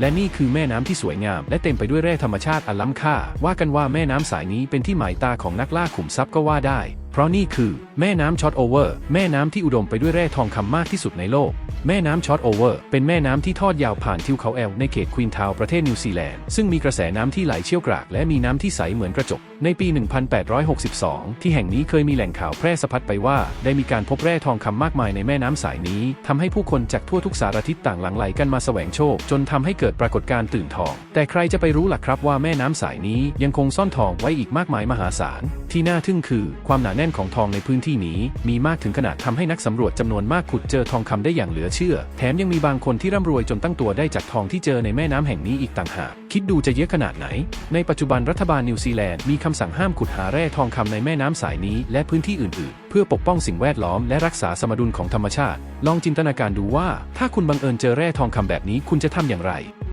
และนี่คือแม่น้ำที่สวยงาม และเต็มไปด้วยแร่ธรรมชาติอันล้ำค่า ว่ากันว่าแม่น้ำสายนี้เป็นที่หมายตาของนักล่าขุมทรัพย์ก็ว่าได้ เพราะนี่คือแม่น้ำช็อตโอเวอร์ แม่น้ำที่อุดมไปด้วยแร่ทองคำมากที่สุดในโลก แม่น้ำช็อตโอเวอร์เป็นแม่น้ำที่ทอดยาวผ่านทิวเขาแอลในเขตควีนทาวน์ประเทศนิวซีแลนด์ ซึ่งมีกระแสน้ำที่ไหลเชี่ยวกราก และมีน้ำที่ใสเหมือนกระจก ในปี 1862 ที่แห่งนี้เคยมีแหล่งข่าวแพร่สะพัดไปว่า ได้มีการพบแร่ทองคำมากมายในแม่น้ำสายนี้ทำให้ผู้คนจากทั่วทุกสารทิศต่างหลั่งไหลกันมาแสวงโชค จนทำให้เกิดปรากฏการณ์ตื่นทอง แต่ใครจะไปรู้ล่ะครับว่าแม่น้ำสายนี้ยังคงซ่อนทองไว้อีกมากมายมหาศาล ที่น่าทึ่งคือความหนาแน่นของทองในพื้นที่นี้ มีมากถึงขนาดทำให้นักสำรวจจำนวนมากขุดเจอทองคำได้อย่างเหลือเชื่อ แถมยังมีบางคนที่ร่ำรวยจนตั้งตัวได้จากทองที่เจอในแม่น้ำแห่งนี้อีกต่างหาก คิดดูจะเยอะขนาดไหน ในปัจจุบันรัฐบาลนิวซีแลนด์มีคำสั่งห้ามขุดหาแร่ทองคำในแม่น้ำสายนี้และพื้นที่อื่นๆ เพื่อปกป้องสิ่งแวดล้อมและรักษาสมดุลของธรรมชาติ ลองจินตนาการดูว่า ถ้าคุณบังเอิญเจอแร่ทองคำแบบนี้คุณจะทำอย่างไร